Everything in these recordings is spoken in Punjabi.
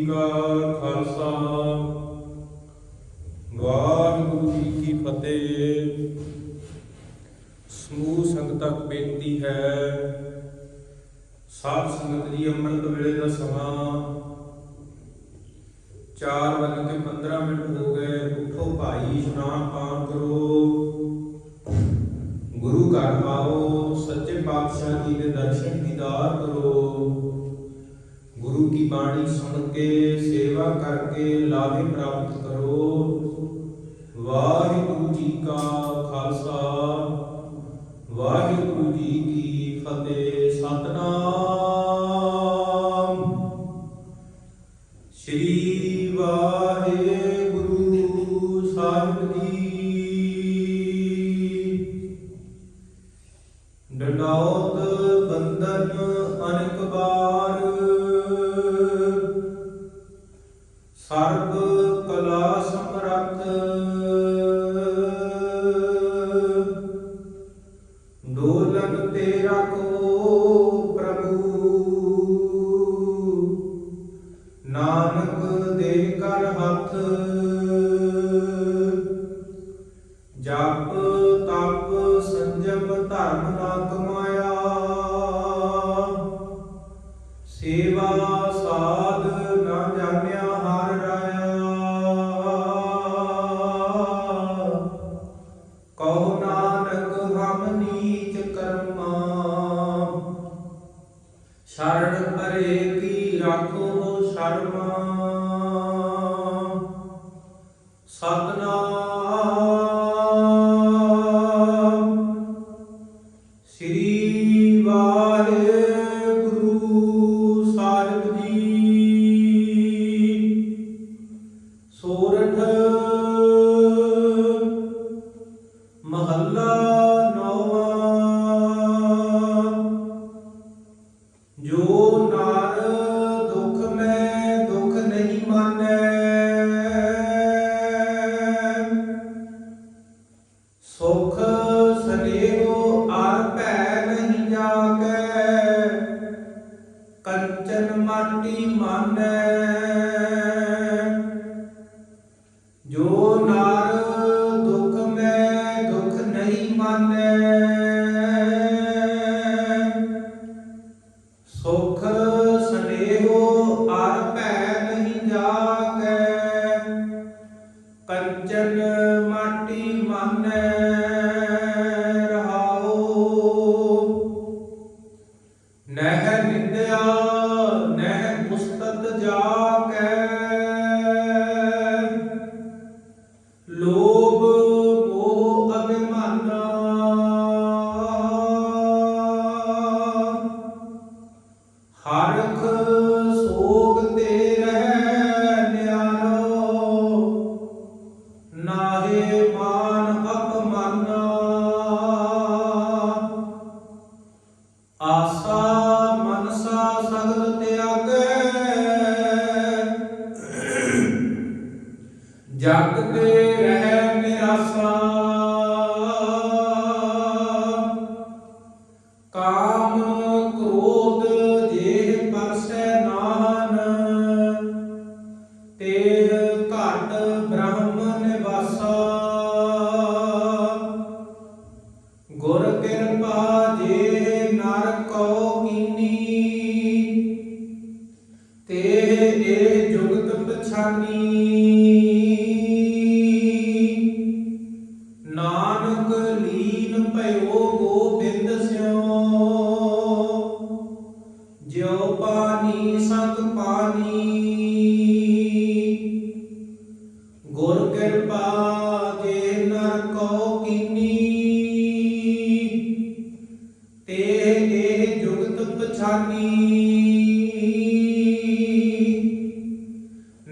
ਜੀ ਕਾ ਖਾਲਸਾ। ਵਾਹਿਗੁਰੂ ਜੀ ਕੀ ਫਤਿਹ। ਸਮੂਹ ਸੰਗਤਾਂ ਬੇਨਤੀ ਹੈ, ਸਾਧ ਸੰਗਤ ਜੀ ਅੰਮ੍ਰਿਤ ਵੇਲੇ ਦਾ ਸਮਾਂ 4:15 ਮਿੰਟ ਹੋ ਗਏ। ਉਠੋ ਭਾਈ, ਇਸ਼ਨਾਨ ਪਾਣ ਕਰੋ। ਗੁਰੂ ਘਰ ਆਓ, ਸੱਚੇ ਪਾਤਸ਼ਾਹ ਜੀ ਦੇ ਦਰਸ਼ਨ ਦੀਦਾਰ ਕਰੋ। ਗੁਰੂ ਕੀ ਬਾਣੀ ਸੁਣ ਕੇ, ਸੇਵਾ ਕਰਕੇ ਲਾਭੇ ਪ੍ਰਾਪਤ ਕਰੋ। ਵਾਹਿਗੁਰੂ ਜੀ ਕਾ ਖਾਲਸਾ, ਵਾਹਿਗੁਰੂ ਜੀ ਕੀ ਫਤਿਹ, ਸਤਨਾਮ। ਸ੍ਰੀ ਵਾਹਿਗੁਰੂ ਡੋਲਨ ਤੇਰਾ ਕੋ ਪ੍ਰਭੂ। ਨਾਨਕ ਦੇ ਕਰ ਹੱਥ ਜਪ ਸ਼ਰਨ ਪਰੇ ਕੀ ਰਾਖੋ ਸ਼ਰਮਾ? ਸਤਨਾਮ ਸ੍ਰੀ ਵਾਹਿਗੁਰੂ ਸਾਹਿਬ ਜੀ। ਸੋਰਠ ਜੋ ਨਰ ਦੁਖ ਮੈਂ ਦੁਖ ਨਹੀਂ ਮਾਨੈ, ਸੁਖ ਸਨੇਹੋ ਅਰ ਭੈ ਨਹੀਂ ਜਾਗੈ, ਕੰਚਨ ਮਾਟੀ ਮਾਨੈ। ਜੋ ਨਰ ਨਹਿ ਬ੍ਰਹਮ ਨਿਵਾਸਾ। ਗੁਰ ਕਿਰਪਾ ਜੇ ਨਰ ਕੋ ਕੀਨੀ ਤੇ ਇਹ ਜੁਗਤ ਪਛਾਨੀ।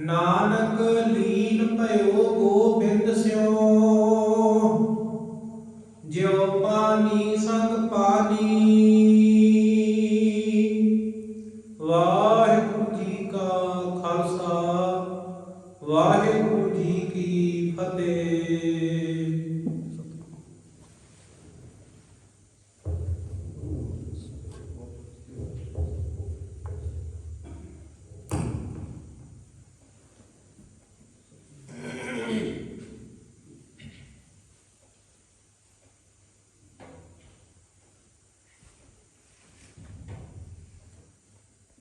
ਨਾਨਕ